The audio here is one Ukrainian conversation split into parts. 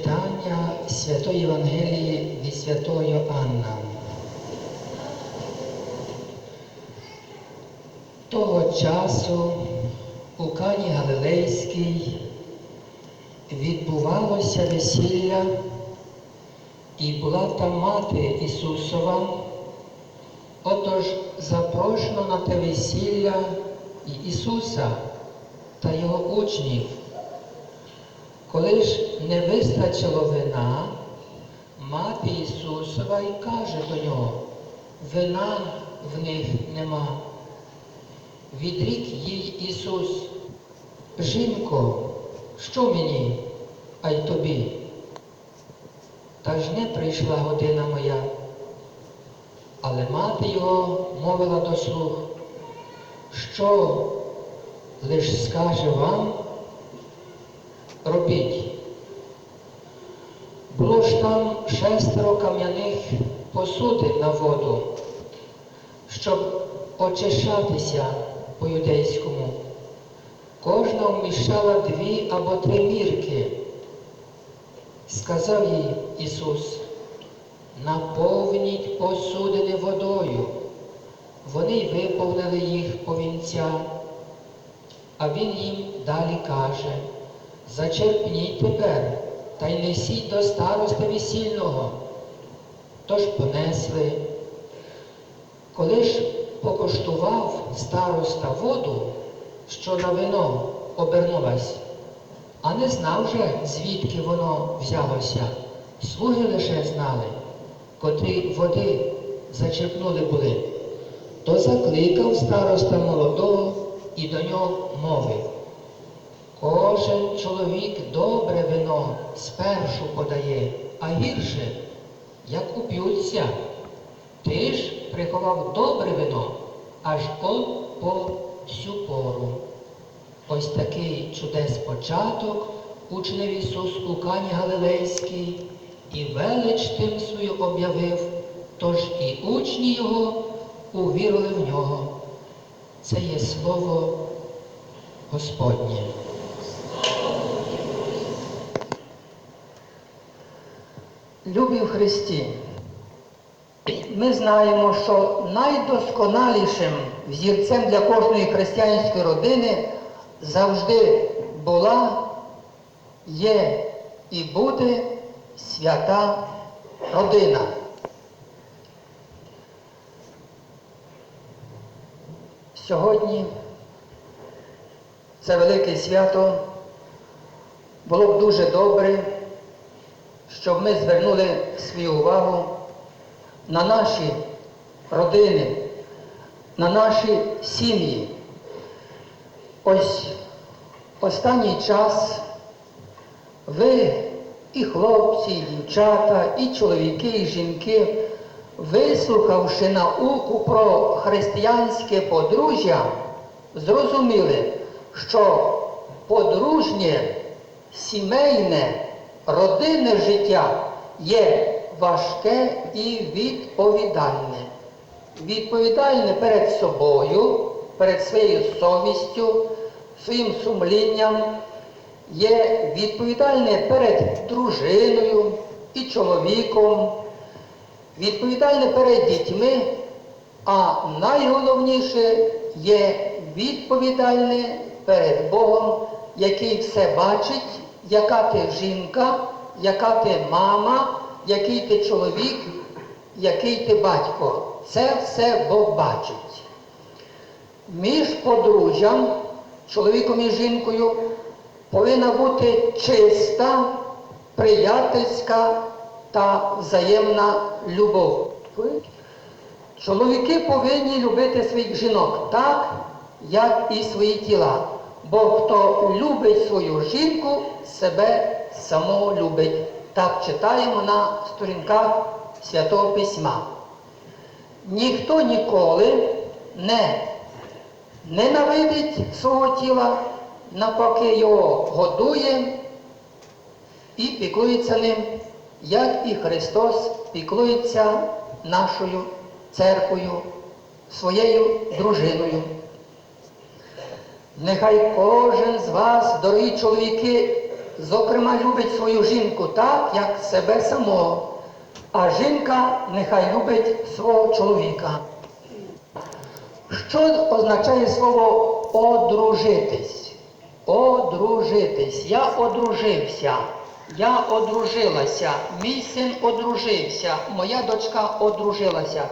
Читання Святої Євангелії від Святої Анна. Того часу у Кані Галилейській відбувалося весілля, і була там мати Ісусова. Отож запрошено на те весілля і Ісуса та Його учнів. Коли ж не вистачило вина, мати Ісусова і каже до нього, вина в них нема. Відрік їй Ісус, жінко, що мені, а й тобі? Та ж не прийшла година моя. Але мати його мовила до слуг, що лиш скаже вам, робіть. Було ж там шестеро кам'яних посудин на воду, щоб очищатися по-юдейському. Кожна вміщала дві або три мірки. Сказав їй Ісус, наповніть посудини водою. Вони й виповнили їх по вінця. А він їм далі каже, зачерпніть тепер та й несіть до староста весільного. Тож понесли. Коли ж покоштував староста воду, що на вино обернулась, а не знав же, звідки воно взялося. Слуги лише знали, котрі води зачерпнули були, то закликав староста молодого і до нього мовив. Кожен чоловік добре вино спершу подає, а гірше, як уп'ються. Ти ж приховав добре вино, аж он по всю пору. Ось такий чудес початок учнив Ісус у Кані Галилейській і велич тим свою об'явив, тож і учні Його увірили в нього. Це є слово Господнє. Любі в Христі, ми знаємо, що найдосконалішим взірцем для кожної християнської родини завжди була, є і буде свята родина. Сьогодні це велике свято. Було б дуже добре, щоб ми звернули свою увагу на наші родини, на наші сім'ї. Ось останній час ви і хлопці, і дівчата, і чоловіки, і жінки, вислухавши науку про християнське подружжя, зрозуміли, що подружнє, сімейне, родинне життя є важке і відповідальне. Відповідальне перед собою, перед своєю совістю, своїм сумлінням, є відповідальне перед дружиною і чоловіком, відповідальне перед дітьми, а найголовніше є відповідальне перед Богом, який все бачить, яка ти жінка, яка ти мама, який ти чоловік, який ти батько. Це все Бог бачить. Між подружжям, чоловіком і жінкою, повинна бути чиста, приятельська та взаємна любов. Чоловіки повинні любити своїх жінок так, як і свої тіла. Бо хто любить свою жінку, себе самого любить. Так читаємо на сторінках Святого Письма. Ніхто ніколи не ненавидить свого тіла, навпаки його годує і піклується ним, як і Христос піклується нашою церквою, своєю дружиною. Нехай кожен з вас, дорогі чоловіки, зокрема, любить свою жінку так, як себе самого, а жінка нехай любить свого чоловіка. Що означає слово одружитись? Одружитись. Я одружився. Я одружилася. Мій син одружився. Моя дочка одружилася.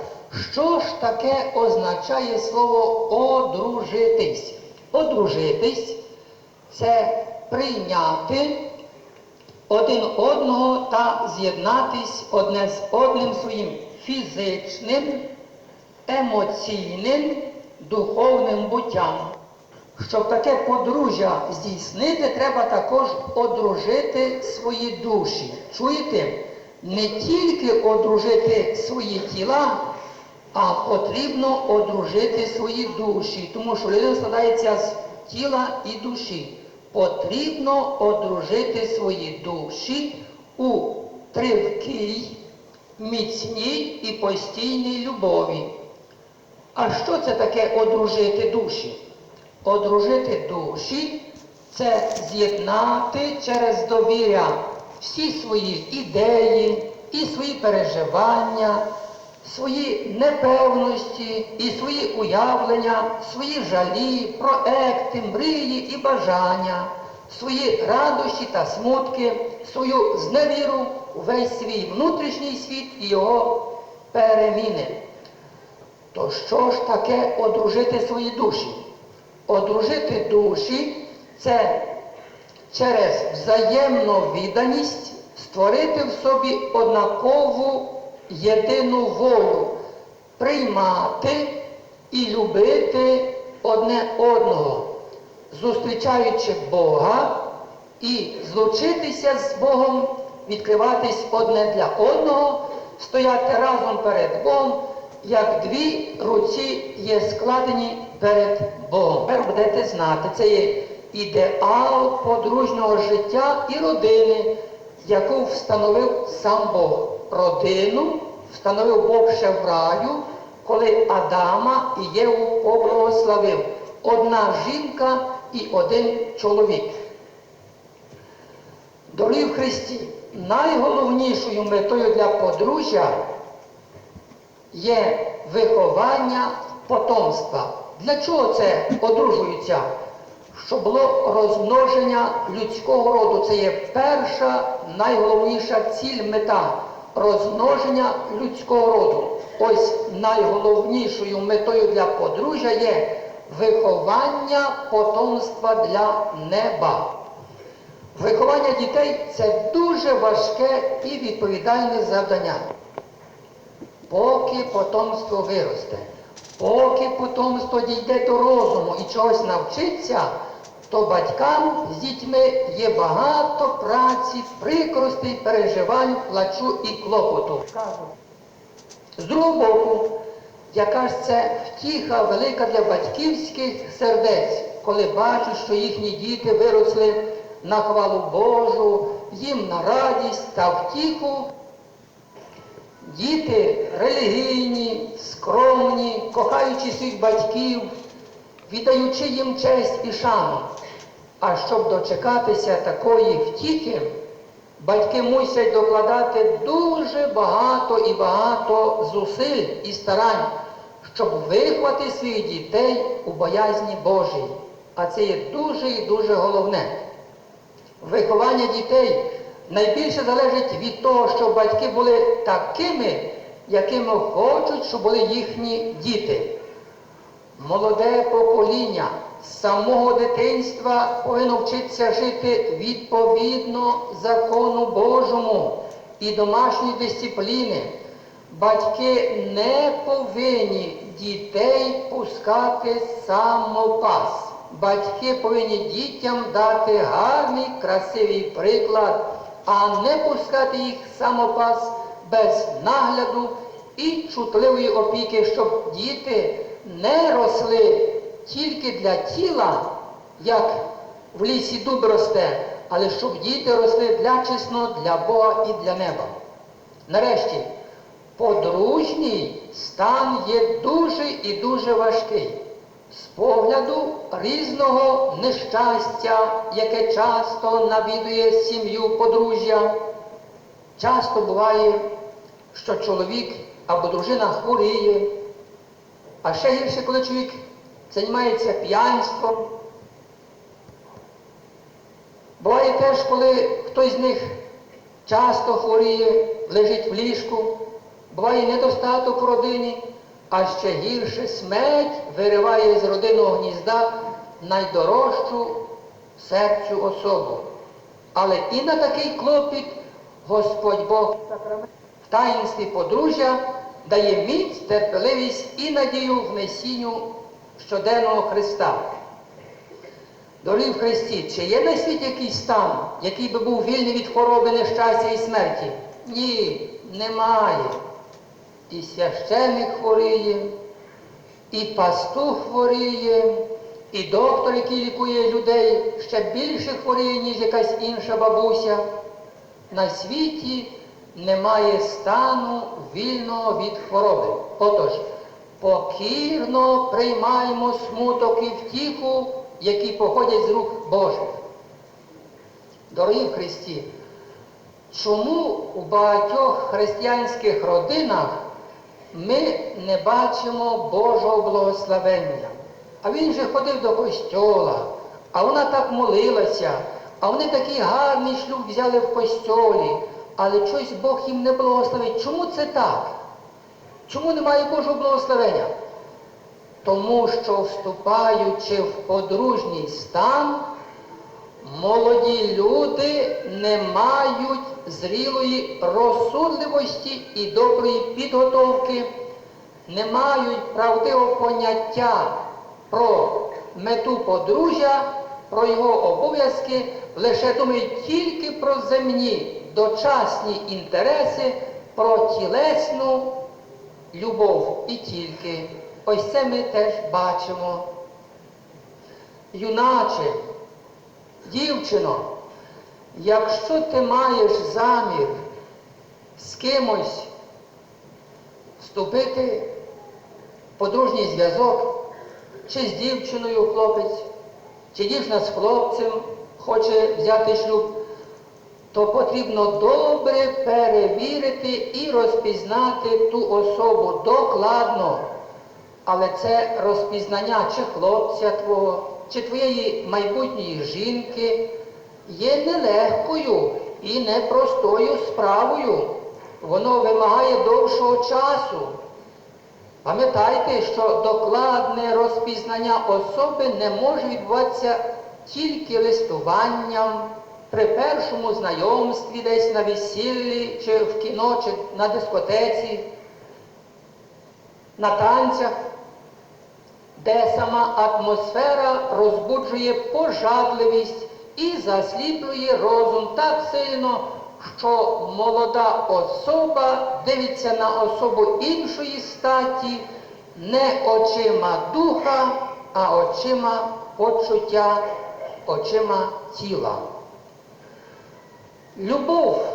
Що ж таке означає слово одружитись? Одружитись це прийняти один одного та з'єднатись одне з одним своїм фізичним, емоційним, духовним буттям. Щоб таке подружжя здійснити, треба також одружити свої душі. Чуєте? Не тільки одружити свої тіла, а потрібно одружити свої душі, тому що людина складається з тіла і душі. Потрібно одружити свої душі у тривкій, міцній і постійній любові. А що це таке одружити душі? Одружити душі це з'єднати через довіря всі свої ідеї і свої переживання, свої непевності і свої уявлення, свої жалі, проекти, мрії і бажання, свої радощі та смутки, свою зневіру, увесь свій внутрішній світ і його переміни. То що ж таке одружити свої душі? Одружити душі це через взаємну відданість створити в собі однакову єдину волю, приймати і любити одне одного, зустрічаючи Бога і злучитися з Богом, відкриватись одне для одного, стояти разом перед Богом, як дві руці є складені перед Богом. Тепер будете знати, це є ідеал подружнього життя і родини, яку встановив сам Бог. Родину встановив Бог ще в раю, коли Адама і Єву поблагословив. Одна жінка і один чоловік. Дорогі в Христі, найголовнішою метою для подружжя є виховання потомства. Для чого це одружуються? Щоб було розмноження людського роду. Це є перша найголовніша ціль мета розмноження людського роду. Ось найголовнішою метою для подружжя є виховання потомства для неба. Виховання дітей це дуже важке і відповідальне завдання. Поки потомство виросте, поки потомство дійде до розуму і чогось навчиться, то батькам з дітьми є багато праці, прикростей, переживань, плачу і клопоту. З другого боку, яка ж це втіха велика для батьківських сердець, коли бачать, що їхні діти виросли на хвалу Божу, їм на радість та втіху. Діти релігійні, скромні, кохаючи своїх батьків, віддаючи їм честь і шану. А щоб дочекатися такої втіхи, батьки мусять докладати дуже багато і багато зусиль і старань, щоб виховати своїх дітей у боязні Божій. А це є дуже і дуже головне. Виховання дітей найбільше залежить від того, щоб батьки були такими, якими хочуть, щоб були їхні діти. Молоде покоління з самого дитинства повинно вчитися жити відповідно закону Божому і домашньої дисципліни. Батьки не повинні дітей пускати самопас. Батьки повинні дітям дати гарний, красивий приклад, а не пускати їх самопас без нагляду і чутливої опіки, щоб діти не росли тільки для тіла, як в лісі дуб росте, але щоб діти росли для чесно, для Бога і для неба. Нарешті, подружній стан є дуже і дуже важкий. з погляду різного нещастя, яке часто навідує сім'ю подружжя. Часто буває, що чоловік або дружина хворіє, а ще гірше, коли чоловік займається п'янством. Буває теж, коли хтось з них часто хворіє, лежить в ліжку, буває недостаток в родині, а ще гірше смерть вириває з родинного гнізда найдорожчу серцю особу. Але і на такий клопіт Господь Бог в таїнстві подружжя дає міць, терпеливість і надію в несінню щоденного Христа. Дорогі в Христі, чи є на світі якийсь стан, який би був вільний від хвороби, нещастя і смерті? Ні, немає. І священик хворіє, і пастух хворіє, і доктор, який лікує людей, ще більше хворіє, ніж якась інша бабуся. На світі немає стану вільного від хвороби. Отож, покірно приймаємо смуток і втіху, які походять з рук Божих. Дорогі в Христі, чому у багатьох християнських родинах ми не бачимо Божого благословення? А він же ходив до костьола, а вона так молилася, а вони такий гарний шлюб взяли в костьолі, але щось Бог їм не благословить. Чому це так? Чому немає Божого благословення? Тому що, вступаючи в подружній стан, молоді люди не мають зрілої розсудливості і доброї підготовки, не мають правдивого поняття про мету подружжя, про його обов'язки, лише думають тільки про земні дочасні інтереси, про тілесну любов і тільки. Ось це ми теж бачимо. Юначе, дівчино, якщо ти маєш замір з кимось вступити в подружній зв'язок, чи з дівчиною хлопець, чи дівчина з хлопцем хоче взяти шлюб, то потрібно добре перевірити і розпізнати ту особу докладно. Але це розпізнання чи хлопця твого, чи твоєї майбутньої жінки є нелегкою і непростою справою. Воно вимагає довшого часу. Пам'ятайте, що докладне розпізнання особи не може відбуватися тільки листуванням, при першому знайомстві десь на весіллі, чи в кіно, чи на дискотеці, на танцях, де сама атмосфера розбуджує пожадливість і засліплює розум так сильно, що молода особа дивиться на особу іншої статі не очима духа, а очима почуття, очима тіла. Любов,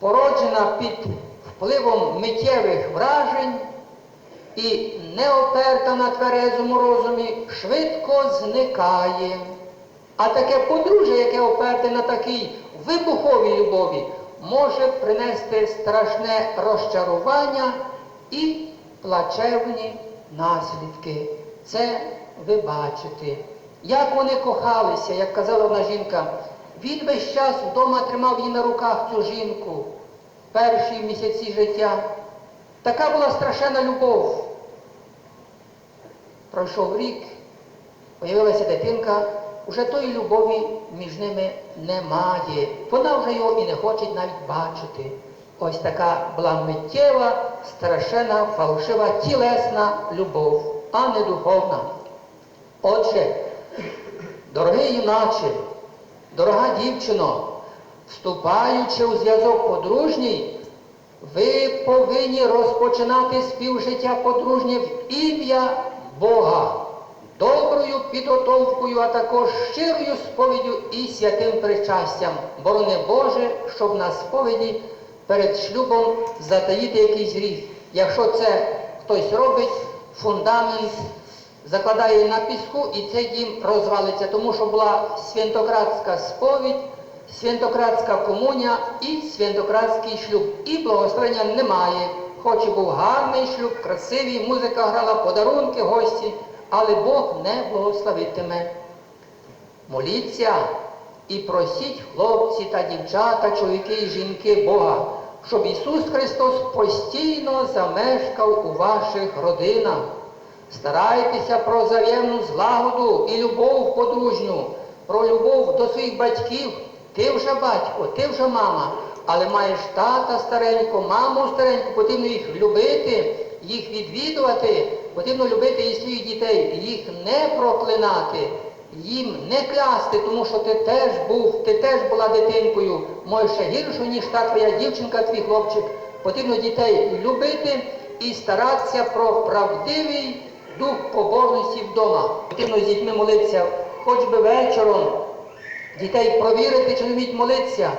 породжена під впливом миттєвих вражень і не оперта на тверезому розумі, швидко зникає. А таке подружжя, яке оперте на такій вибуховій любові, може принести страшне розчарування і плачевні наслідки. Це ви бачите. Як вони кохалися, як казала одна жінка, він весь час вдома тримав її на руках цю жінку перші місяці життя. Така була страшенна любов. Пройшов рік, появилася дитинка, уже тої любові між ними немає. Вона вже його і не хоче навіть бачити. Ось така була миттєва, страшенна, фальшива, тілесна любов, а не духовна. Отже, дорогий юначе, дорога дівчино, вступаючи у зв'язок подружній, ви повинні розпочинати співжиття подружнє в ім'я Бога, доброю підготовкою, а також щирою сповіддю і святим причастям. Борони Боже, щоб на сповіді перед шлюбом затаїти якийсь гріх. Якщо це хтось робить, фундамент закладає на піску і цей дім розвалиться, тому що була святократська сповідь, святократська комуня і святократський шлюб. І благословення немає. Хоч і був гарний шлюб, красивий, музика грала, подарунки, гості, але Бог не благословитиме. Моліться і просіть хлопці та дівчата, чоловіки і жінки Бога, щоб Ісус Христос постійно замешкав у ваших родинах. Старайтеся про взаємну злагоду і любов подружню, про любов до своїх батьків. Ти вже батько, ти вже мама, але маєш тата старенько, маму стареньку, потрібно їх любити, їх відвідувати, потрібно любити і своїх дітей, їх не проклинати, їм не клясти, тому що ти теж був, ти теж була дитинкою, може ще гірше, ніж та твоя дівчинка, твій хлопчик. Потрібно дітей любити і старатися про правдивий дух поборності вдома. Потрібно з дітьми молитися, хоч би вечором, дітей провірити, чи вміють молитися.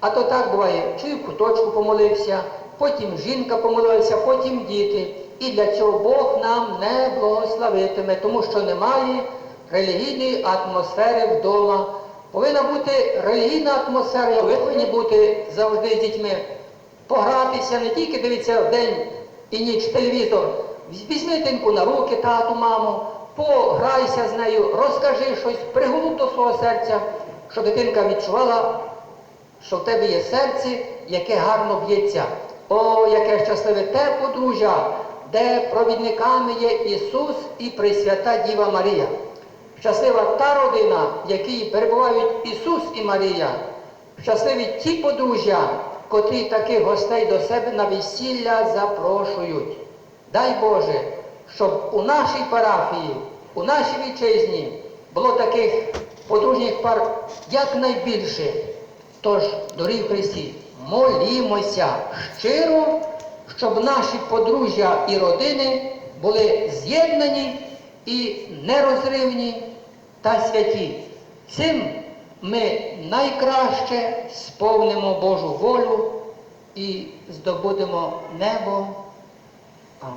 А то так буває, чи в куточку помолився, потім жінка помолилася, потім діти. І для цього Бог нам не благословитиме, тому що немає релігійної атмосфери вдома. Повинна бути релігійна атмосфера, ви повинні бути завжди з дітьми. Погратися, не тільки дивитися вдень і ніч телевізор. Візьми дитинку на руки, тату, маму, пограйся з нею, розкажи щось, приголуб до свого серця, щоб дитинка відчувала, що в тебе є серце, яке гарно б'ється. О, яке щасливе те подружжя, де провідниками є Ісус і Пресвята Діва Марія. Щаслива та родина, в якій перебувають Ісус і Марія. Щасливі ті подружжя, котрі таких гостей до себе на весілля запрошують. Дай Боже, щоб у нашій парафії, у нашій вітчизні було таких подружніх пар якнайбільше. Тож, дорогі в Христі, молімося щиро, щоб наші подружжя і родини були з'єднані і нерозривні та святі. Цим ми найкраще сповнимо Божу волю і здобудемо небо. 啊